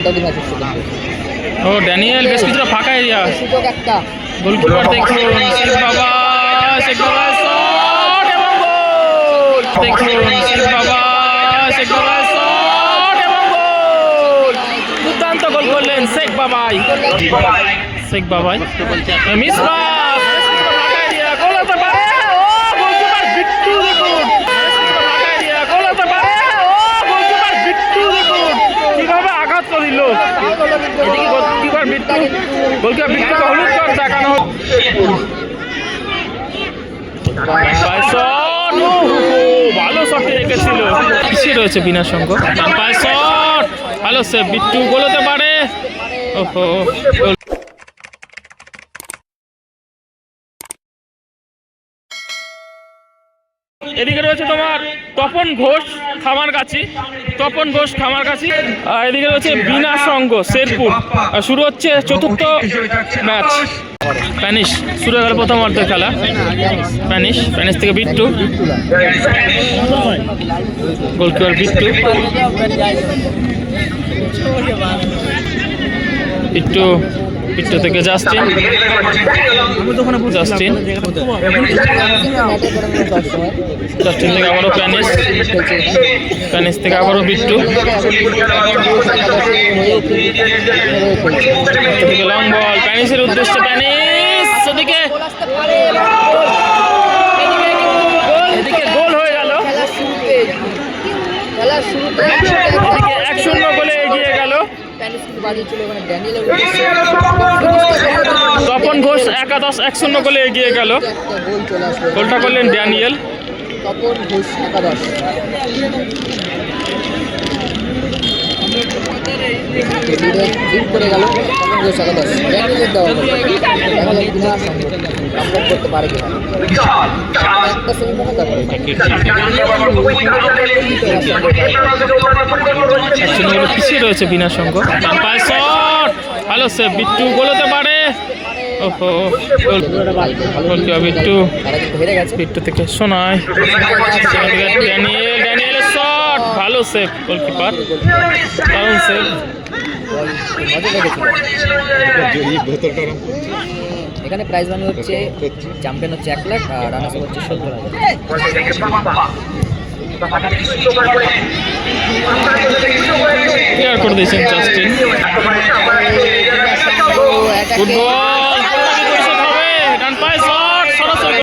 ও Daniel বেশ কিছুটা ফাঁকা এরিয়া গোলকিপার দেখুন শেখ বাবা শেখ বাবা শট এবং গোল। দেখুন শেখ বাবা শেখ বাবা শট এবং গোল। দুর্দান্ত গোল করলেন শেখ বাবাই। শেখ বাবাই। মিস পাস ফাঁকা এরিয়া গোল হতে পারে ও গোলকিপার বিট্টু দেখুন ফাঁকা এরিয়া গোল হতে পারে ও গোলকিপার বিট্টু দেখুন কীভাবে আঘাত করিল এদিকে গোলকিপার বিট্টু গোলকিপার বিট্টুকে হলুদ কার্ড দেখানো হচ্ছে পায়সন ভালো শটে রেখেছিল পিছিয়ে রয়েছে বিনা পায়সন ভালো সে বিট্টু গোলোতে পারে। ওহো। এদিকে রয়েছে তোমার তপন ঘোষ খামারগাছি তপন ঘোষ খামারগাছি আর এদিকে রয়েছে বিনা সঙ্গ, শেরপুর। শুরু হচ্ছে চতুর্থ ম্যাচ। স্প্যানিশ, শুরু হয়ে গেল প্রথম অর্ধের খেলা। স্প্যানিশ স্প্যানিশ থেকে বিট্টু। গোলকিপার বিট্টু। বিট্টু বিট্টু থেকে জাস্টিন জাস্টিন জাস্টিন থেকে আবারও প্যানিস প্যানিস থেকে আবারও বিট্টু এদিকে লং বল প্যানিসের উদ্দেশ্যে প্যানিস এদিকে গোল হয়ে গেল। এক শূন্য গোলে এগিয়ে গেল। তপন ঘোষ একাদশ এক শূন্য গোলে এগিয়ে গেল। গোলটা করলেন ড্যানিয়েল। তপন ঘোষ একাদশ লিড করে গেল শূন্য গোলে পিছিয়ে রয়েছে বিনা সঙ্গ ভালো সে বিট্টু গোল হতে পারে ওহো বিট্টু বিট্টু থেকে শোনায় ড্যানিয়েল ড্যানিয়েলের ভালো সেভ গোলকিপার দারুণ সেভ এখানে প্রাইজ মানি হচ্ছে চ্যাম্পিয়ন হচ্ছে এক লাখ আর রানার্স হচ্ছে সত্তর হাজার। ক্লিয়ার করে দিয়েছেন জাস্টিন ফুটবল হবে ডান পায়ে শট সরাসরি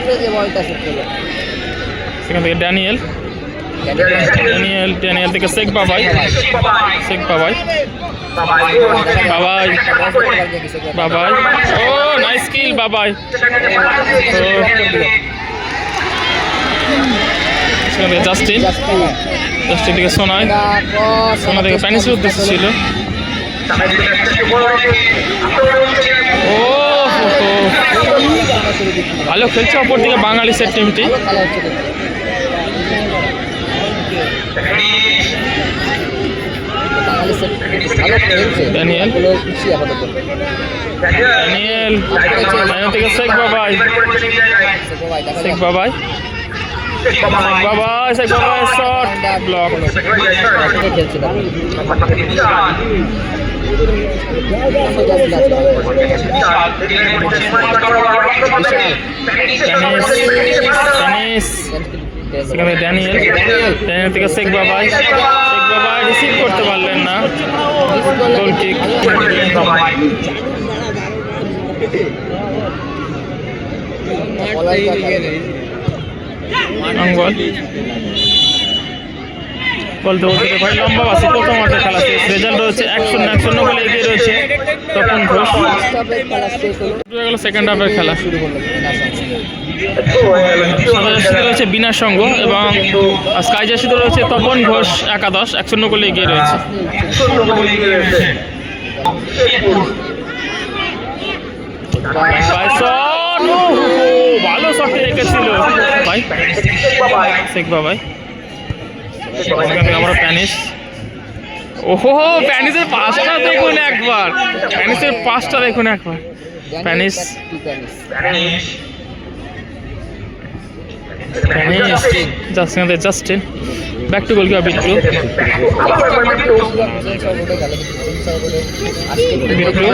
সেখান থেকে ড্যানিয়েল ড্যানিয়েল ড্যানিয়েল থেকে শেখ বাবাই শেখ বাবাই বাবাই। ও সোনাই সোনা থেকে উদ্দেশ্য ছিল। ভালো খেলছে অপরদিকে বাঙালি সেট টিমটি খেলা হচ্ছে কিন্তু। বাঙালি set ভালো খেলছে। ড্যানিয়েল। ড্যানিয়েল ড্যানিয়েল থেকে শেখ বাবাই শেখ বাবাই, দেখা শেখ বাবাই শট ব্লক খেলছে টেনিস সেখানে ড্যানিয়েল ড্যানিয়েল থেকে শেখ বাবাই শেখ বাবাই রিসিভ করতে পারলেন না। গোল কিক অঙ্গল ভাই লম্বা বাসি। প্রথম অর্ধে খেলা শেষ। রেজাল্ট রয়েছে এক শূন্য এক শূন্য বলে এগিয়ে রয়েছে তখন ঘোষ। সেকেন্ড হাফের খেলা। শুরু বিনা সঙ্গ এবং স্কাই জার্সিতে রয়েছে তপন ঘোষ একাদশ, এক শূন্য গোলে এগিয়ে রয়েছে। ভালো শটে রেখেছিল। ভাই, শেখ বাবাই। আমরা প্যানিস ওহো প্যানিসের পাঁচটা দেখুন একবার। প্যানিসের পাঁচটা দেখুন একবার। Panis. Panis. Justin Justin. Back to goalkeeper Bittu Bittu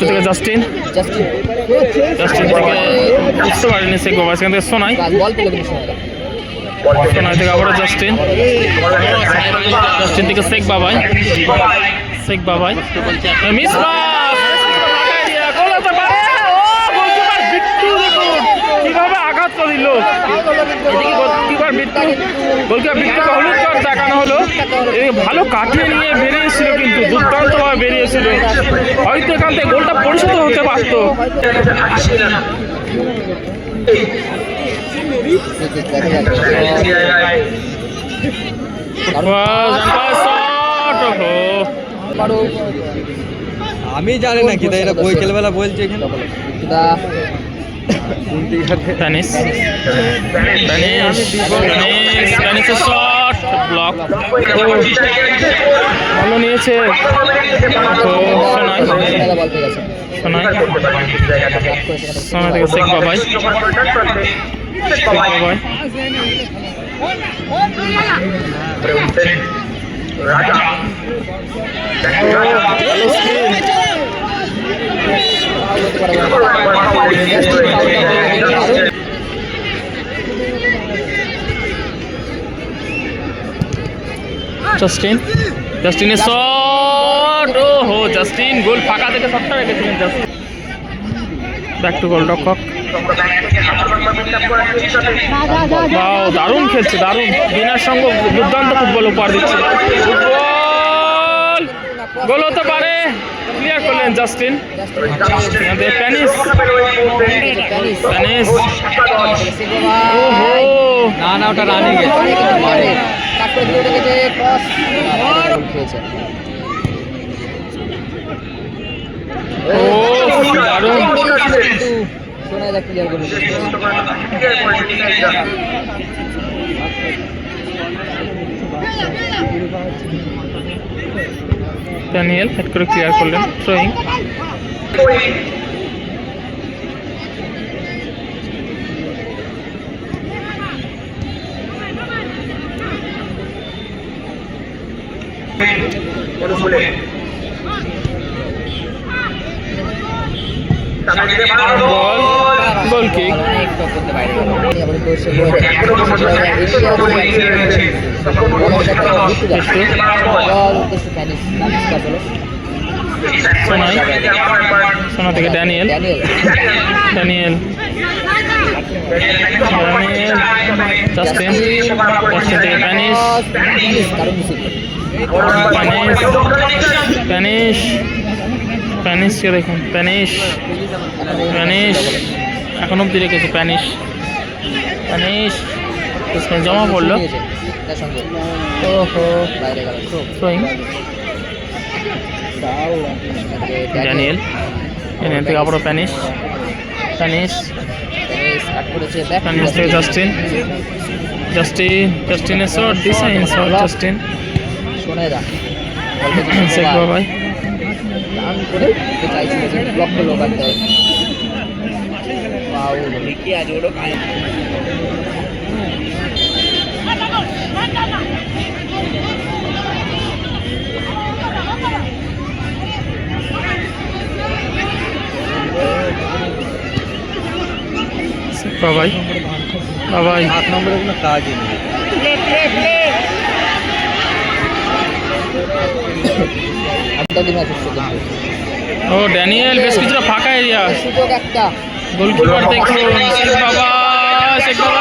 থেকে জাস্টিন জাস্টিন থেকে বুঝতে পারিনি শেখ বাবা সেখান থেকে সোনাই। সোনাই থেকে আবারও জাস্টিন জাস্টিন থেকে শেখ বাবাই শেখ বাবাই মিস কীভাবে আঘাত করিল। গোলকিপার বিট্টুকে হলুদ কার্ড দেখানো হলো। ভালো কাটিয়ে নিয়ে বেরিয়েছিল কিন্তু, দুর্দান্তভাবে বেরিয়েছিল। হয়তো এখান থেকে গোলটা পরিশোধ হতে পারতো। পারো আমি জানি না কি তাই এটা বই খেলবেলা বলছে এখানে Tennis. Tennis. Tennis shot block ভালো নিয়েছে সেখানে শোনাই থেকে শেখ বাবাই শেখ বাবাই জাস্টিন, জাস্টিনের শট! ও হো জাস্টিন, গোল ফাঁকা থেকে শটটা রেখেছিলেন জাস্টিন। ব্যাক টু গোল রক্ষক। দারুণ খেলছে, দারুণ। বিনার সঙ্গে দুর্দান্ত ফুটবল উপহার দিচ্ছে। ফুটবল গোল হতে পারে। ক্লিয়ার করলেন জাস্টিন আমাদের প্যানিস প্যানিস ওহো। না না ওটা রানিং দারুণ। শোনা যাক ক্লিয়ার করে ড্যানিয়েল হেড করে ক্লিয়ার করলেন throwing ball goal kick Sonai Sona থেকে Daniel. Daniel. Daniel, Justin Justin থেকে প্যানিস প্যানিস প্যানিস প্যানিসকে দেখুন প্যানিস প্যানিস এখন অব্দি রেখেছে প্যানিশ। প্যানিশ জমা পড়ল। ওহো ড্যানিয়েল। এখান থেকে আবারও প্যানিশ। প্যানিশ। প্যানিশ থেকে Justin. Justin জাস্টিনের shot design shot Justin. Sheikh Babai করে চাইছি ব্লক করল কাটতে ফাউল কি আজ ওড়ো কায় শেখ বাবাই বাবাই আট নম্বরে কোনো কাজই নেই একটা দিন আছে শুধু ও ড্যানিয়েল বেশ কিছুটা ফাঁকা এরিয়া সুযোগ একটা গোলকিপার দেখুন শেখ বাবা শেখ গোল।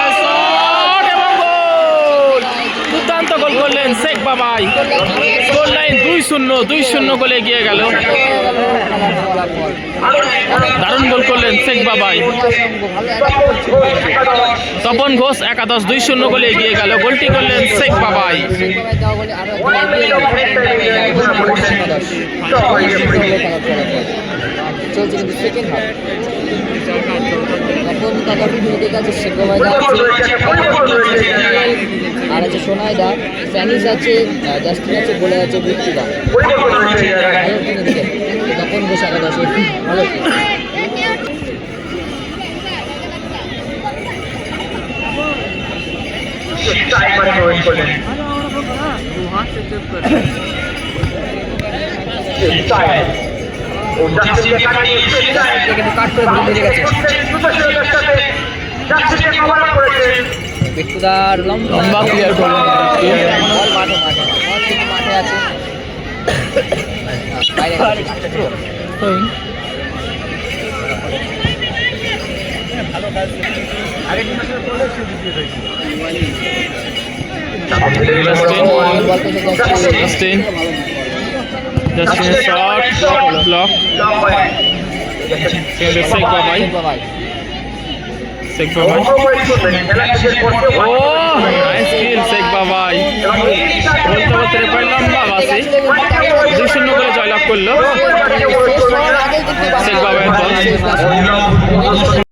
দুর্দান্ত গোল করলেন শেখ বাবাই গোল লাইন দুই শূন্য দুই শূন্য গোলে এগিয়ে গেল। দারুণ গোল করলেন শেখ বাবাই তপন ঘোষ একাদশ, দুই শূন্য গোলে এগিয়ে গেল। গোলটি করলেন শেখ বাবাই চলছে তখন গেছে শেখবাই আর আছে সোনাইদা স্প্যানিশ আছে জাস্টিন আছে বলে আছে টিম এদিকে তপন ঘোষ একাদশ ভালো টাইমারে প্রবেশ করলেন টাইম কিন্তু কাট করে বেরিয়ে গেছে বিট্টুদার লম্বা clear করলেন। মাঠে মাঠে মাঠে আছে বাইরে বল পেতে যাচ্ছে জাস্টিন জাস্টিনের শট ব্লক সেকেন্ডে শেখ বাবাই বাবাই শেখ বাবাই ও নাইস কিল শেখ বাবাই বলতে বলতে রেফারি লম্বা বাসি দুই শূন্য করে জয়লাভ করল শেখ দল। শেষ